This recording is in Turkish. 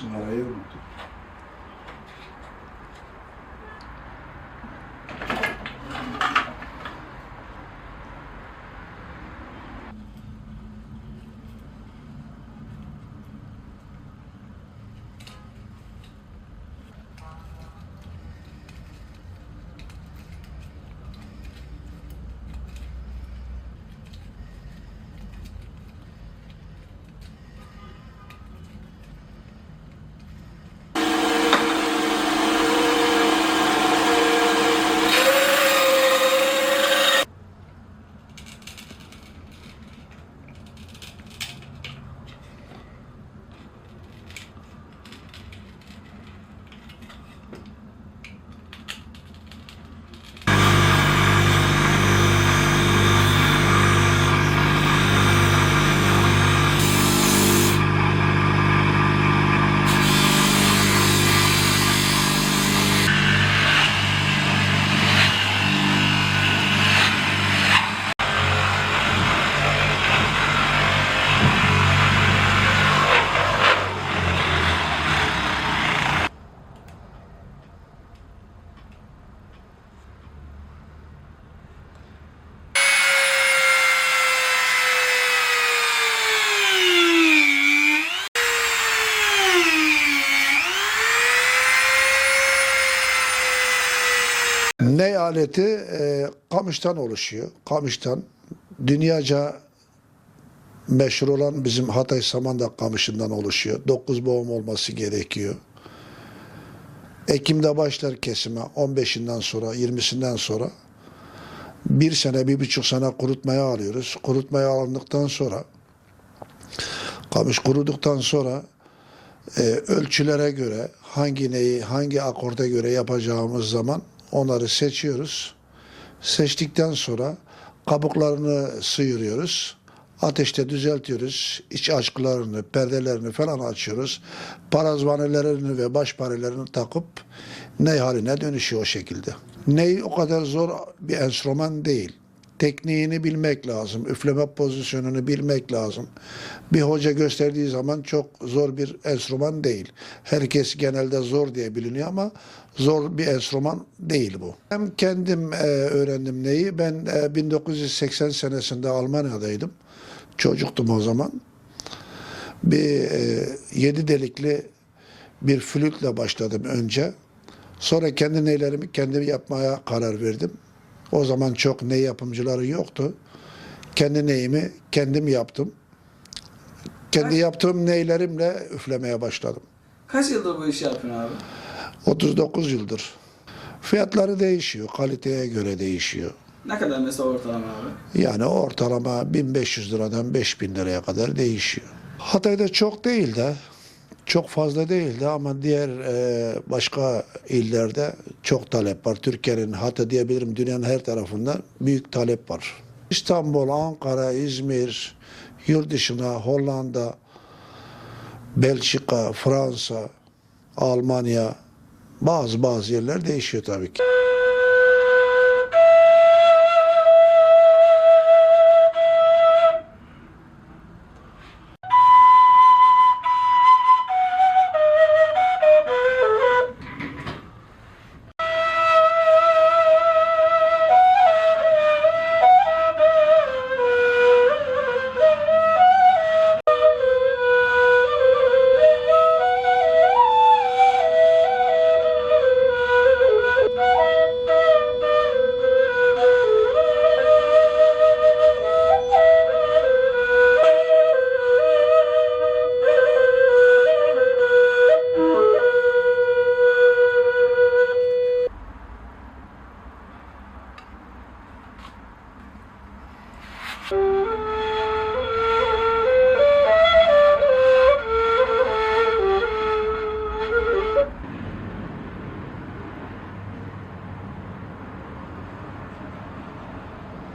Não era eu, não. Aleti e, kamıştan oluşuyor. Kamıştan dünyaca meşhur olan bizim Hatay Samandağ kamışından oluşuyor. 9 boğum olması gerekiyor. Ekim'de başlar kesime 15'inden sonra 20'sinden sonra bir sene bir buçuk sene kurutmaya alıyoruz. Kurutmaya alındıktan sonra kamış kuruduktan sonra e, ölçülere göre hangi neyi hangi akorda göre yapacağımız zaman onları seçiyoruz. Seçtikten sonra kabuklarını sıyırıyoruz. Ateşte düzeltiyoruz. İç aşklarını, perdelerini falan açıyoruz. Parazvanelerini ve baş parelerini takıp ney haline dönüşüyor o şekilde. Ney o kadar zor bir enstrüman değil. Tekniğini bilmek lazım. Üfleme pozisyonunu bilmek lazım. Bir hoca gösterdiği zaman çok zor bir enstrüman değil. Herkes genelde zor diye biliniyor ama zor bir enstrüman değil bu. Hem kendim e, öğrendim neyi. Ben e, 1980 senesinde Almanya'daydım. Çocuktum o zaman. Bir e, yedi delikli bir flütle başladım önce. Sonra kendi neylerimi kendim yapmaya karar verdim. O zaman çok ney yapımcıları yoktu. Kendi neyimi kendim yaptım. Kendi yaptığım neylerimle üflemeye başladım. Kaç yıldır bu işi yapıyorsun abi? 39 yıldır. Fiyatları değişiyor, kaliteye göre değişiyor. Ne kadar mesela ortalama abi? Yani ortalama 1500 liradan 5000 liraya kadar değişiyor. Hatay'da çok değil de, çok fazla değildi ama diğer e, başka illerde çok talep var. Türkiye'nin hatta diyebilirim dünyanın her tarafında büyük talep var. İstanbul, Ankara, İzmir, yurt dışına, Hollanda, Belçika, Fransa, Almanya, bazı bazı yerler değişiyor tabii ki.